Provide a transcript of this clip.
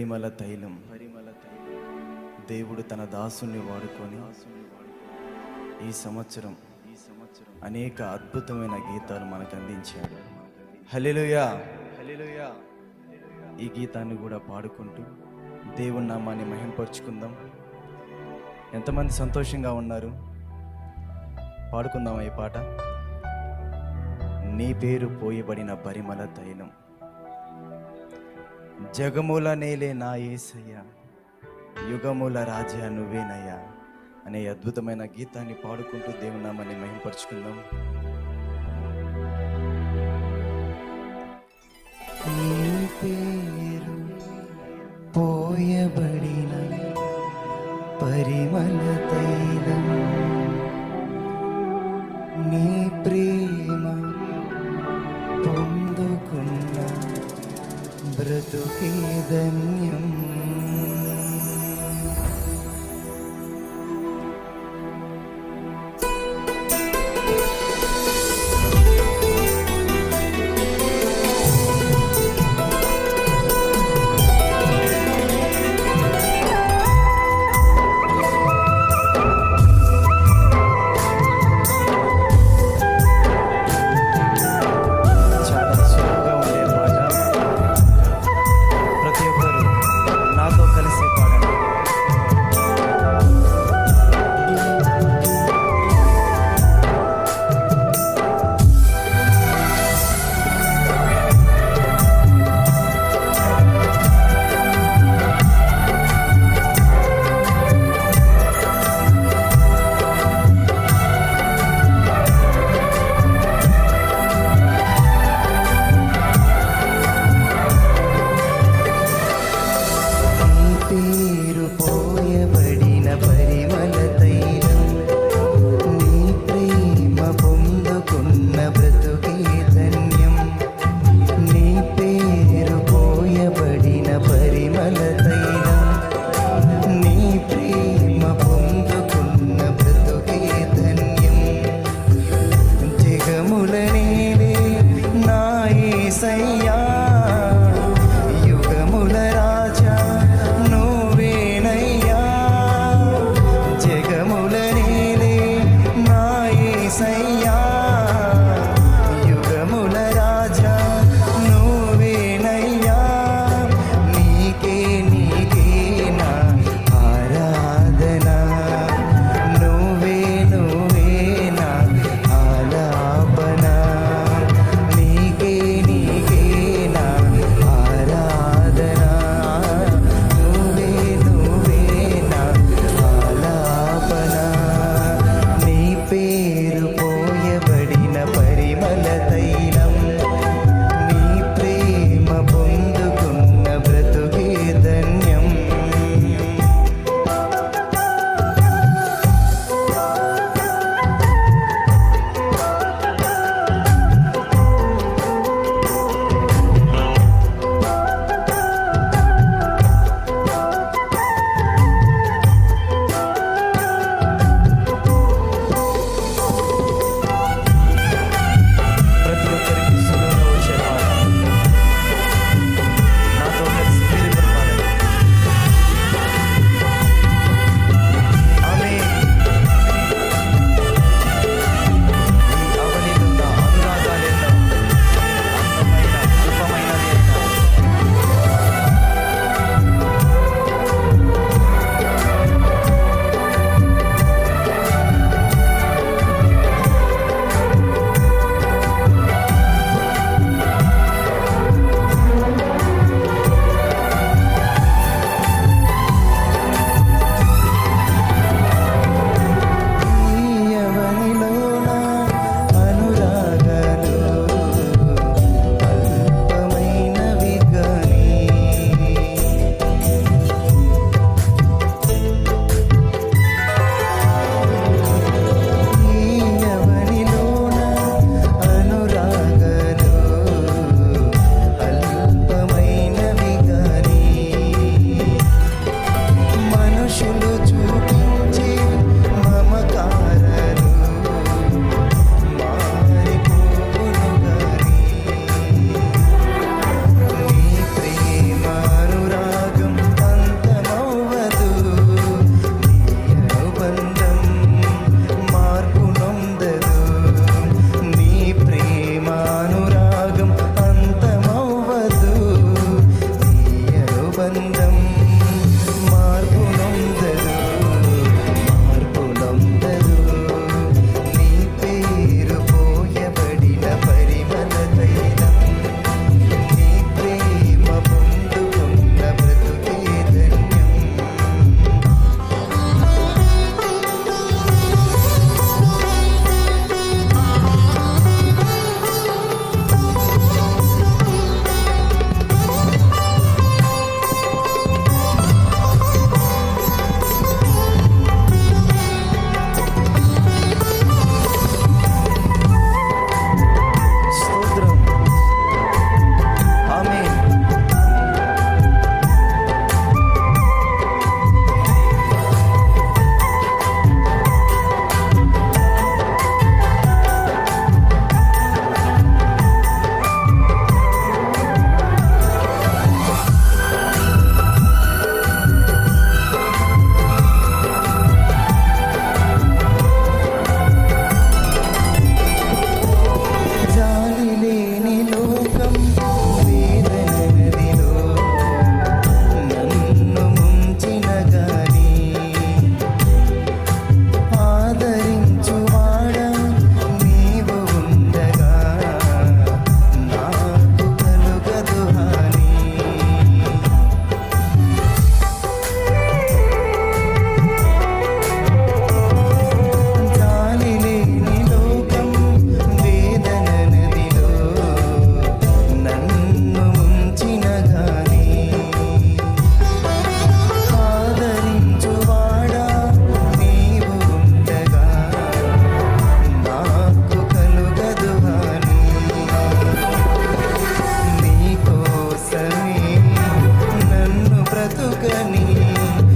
పరిమళ తైలం పరిమళ తైలం దేవుడు తన దాసుని వాడుకొని ఈ సంవత్సరం ఈ సంవత్సరం అనేక అద్భుతమైన గీతాలు మనకు అందించాడు. హల్లెలూయా. హల్లెలూయా ఈ గీతాన్ని కూడా పాడుకుంటూ దేవుని నామాన్ని మహింపరుచుకుందాం. ఎంతమంది సంతోషంగా ఉన్నారు? పాడుకుందాం ఈ పాట? నీ పేరు పోయబడిన పరిమళ తైలం. జగముల నేలే నా ఏసయ్య. యుగముల రాజా నువ్వేనయ్యా. అనే అద్భుతమైన గీతాన్ని పాడుకుంటూ దేవునామాన్ని మహింపరుచుకుందాం. పేరు పోయబడిన పరిమళ తైలం నీ ప్రియ them. మార్గములనే నాయ సై Yeah.